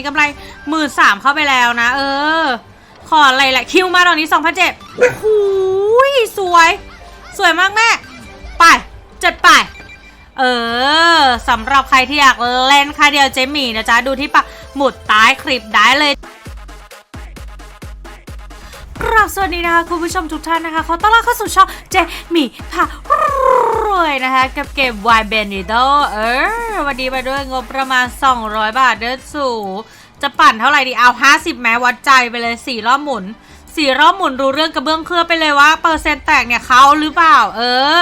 นี้กำไรหมื่นสามเข้าไปแล้วนะ เออ ขออะไรแหละคิวมาตอนนี้สองพันเจ็ดโอ้โหสวย สวยมากแม่ ไปจัดไป เออสำหรับใครที่อยากเล่นค่าเดียวเจมี่นะจ๊ะ ดูที่ปักหมุดใต้คลิปได้เลยกราบสวัสดีนะคะคุณผู้ชมทุกท่านนะคะ ขอต้อนรับเข้าสู่ช่องเจมี่พารว ยนะคะกับเกม Y b a n d i t o เออ วันนี้มาด้วยงบประมาณ 200 บาทเด้อสูจะปั่นเท่าไหร่ดีเอา 50 แม้วัดใจไปเลย4รอบหมุน4รอบหมุนรู้เรื่องกระเบื้องเคลือบไปเลยว่าเปอร์เซ็นต์แตกเนี่ยเขาหรือเปล่า เออ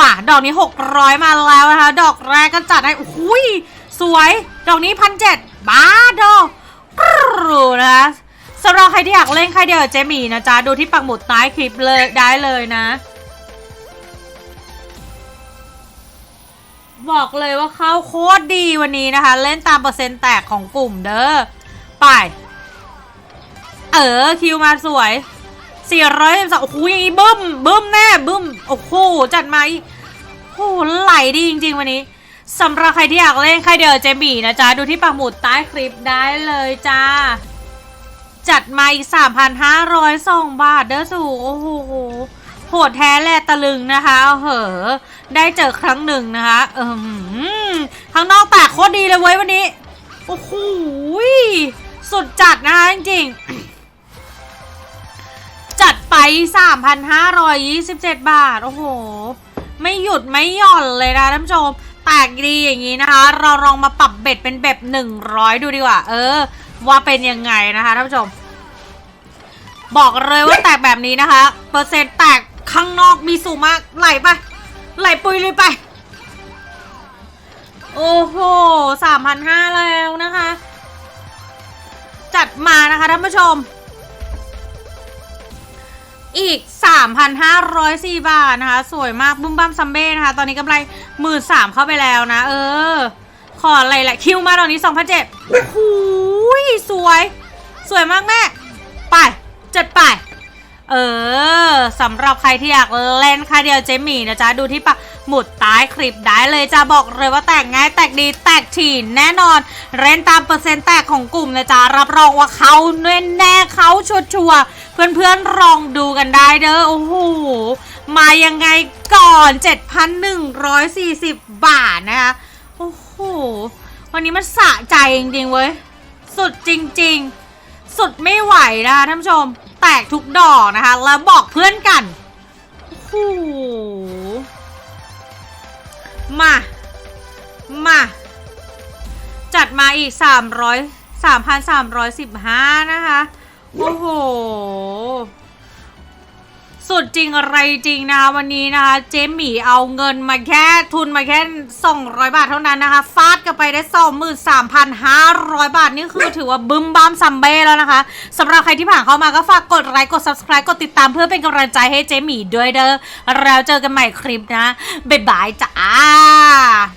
มาดอกนี้ 600 มาแล้วนะคะ ดอกแรกก็จัดให้อุ้ยสวย ดอกนี้พันเจ็ดบ้าดอกรูนะคะสำหรับใครที่อยากเล่นใครเดียวเจมี่นะจ๊ะ ดูที่ปักหมุดใต้คลิปเลยได้เลยนะ บอกเลยว่าเข้าโคตรดีวันนี้นะคะ เล่นตามเปอร์เซ็นต์แตกของกลุ่มเด้อไป เออคิวมาสวยสี่ร้อยสองโอ้โหอย่างงี้บึ้มบึ้มแน่บึ้มโอ้โหจัดมาอีกโอ้โหไหลดีจริง ๆ วันนี้สำหรับใครที่อยากเล่นใครเดียวเจมี่นะจ๊ะ ดูที่ปักหมุดใต้คลิปได้เลยจ้า จัดมาอีก 3,502 บาทเด้อสูโอ้โห โหดแท้แลตะลึงนะคะเอาเหอะได้เจอครั้งหนึ่งนะคะเออหือข้างนอกแตกโคตรดีเลยเว้ยวันนี้โอ้โหสุดจัดนะคะจริงๆ จัดไป 3,527 บาท โอ้โห ไม่หยุดไม่หย่อนเลยนะท่านผู้ชมแตกดีอย่างนี้นะคะ เราลองมาปรับเบ็ดเป็นแบบ100 ดูดีกว่า เออ ว่าเป็นยังไงนะคะท่านผู้ชม บอกเลยว่าแตกแบบนี้นะคะ เปอร์เซ็นต์แตกางนอกมีสูงมากไหลไปไหลปุยเลยไป โอ้โหสามพันห้าแล้วนะคะ จัดมานะคะท่านผู้ชม อีก 3,504 บาทนะคะ สวยมากบุ้มบ้ามซัมเบ้นะคะ ตอนนี้กำไรหมื่นสามเข้าไปแล้วนะ เออ ขออะไรแหละคิวมาตอนนี้2,007โอ้โหสวย สวยมากแม่ ไป จัดไป เออสำหรับใครที่อยากเล่นค่าเดียวเจมี่นะจ๊ะ ดูที่ปักหมุดใต้คลิปได้เลยจะบอกเลยว่าแตกง่ายแตกดีแตกถี่แน่นอน เล่นตามเปอร์เซ็นต์แตกของกลุ่มนะจ๊ะ รับรองว่าเขาแน่แน่เขาชัวร์ๆเพื่อนๆลองดูกันได้เด้อโอ้โหมายังไงก่อน 7,140 บาทนะคะโอ้โหวันนี้มันสะใจจริงๆเว้ยสุดจริง ๆ สุดไม่ไหวนะท่านผู้ชม กทุกดอกนะคะ แล้วบอกเพื่อนกันโอ้โหมา มา จัดมาอีก 300 3,315 นะคะ โอ้โห สุดจริงอะไรจริงนะคะวันนี้นะคะเจมี่เอาเงินมาแค่ทุนมาแค่ 200 บาทเท่านั้นนะคะฟาดกันไปได้ 23,500 บาท นี่คือถือว่าบึ้มบ้ามซัมเบ้แล้วนะคะสำหรับใครที่ผ่านเข้ามาก็ฝากกดไลค์กด subscribe กดติดตามเพื่อเป็นกำลังใจให้เจมี่ด้วยเด้อแล้วเจอกันใหม่คลิปนะ บ๊ายบายจ้า